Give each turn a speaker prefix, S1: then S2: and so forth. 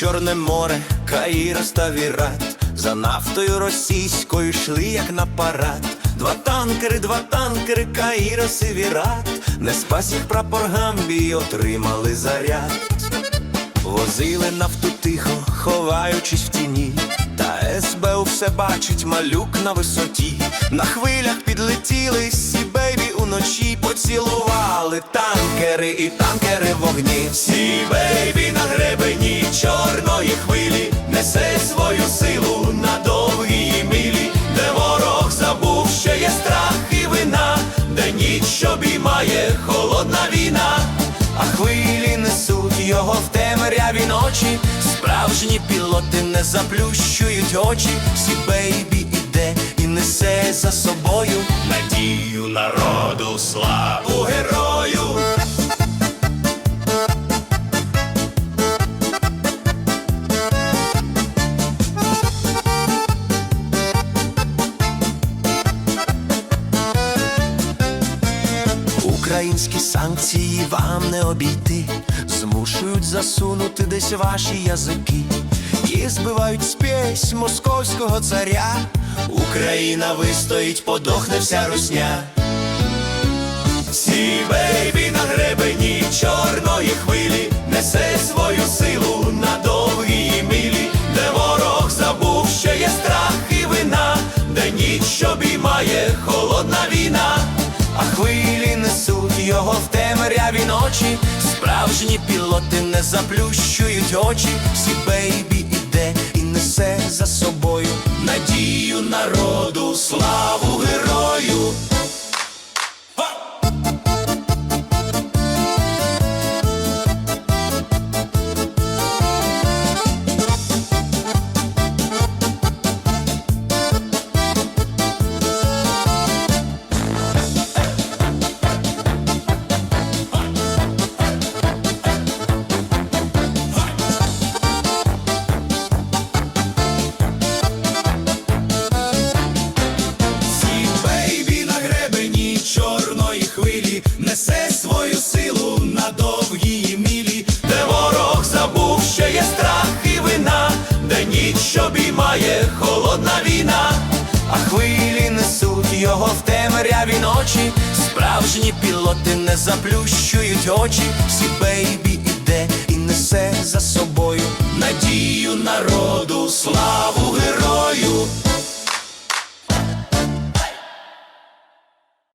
S1: Чорне море, Каїрос та Вірат. За нафтою російською йшли, як на парад. Два танкери, два танкери, Каїрос і Вірат. Не спас їх прапор Гамбії, отримали заряд. Возили нафту тихо, ховаючись в тіні. Та СБУ все бачить, малюк на висоті. На хвилях підлетіли сі бейбі уночі Поцілували танкери і танкери в вогні ночі. Справжні пілоти не заплющують очі. Всі бейбі іде і несе за собою надію народу, славу Українські санкції вам не обійти, змушують засунути десь ваші язики і збивають спесь московського царя. Україна вистоїть, подохне вся русня. Бейбі на гребені чорної хвилі несе свою силу на довгій милі, де ворог забув, що є страх і вина, де ніч обіймає холодна війна, його в темряві ночі. Справжні пілоти не заплющують очі. Сі бейбі іде і несе за собою надію народу, славу герою. Хвилі несуть його в темряві ночі. Справжні пілоти не заплющують очі. Сі бейбі іде і несе за собою надію народу, герою.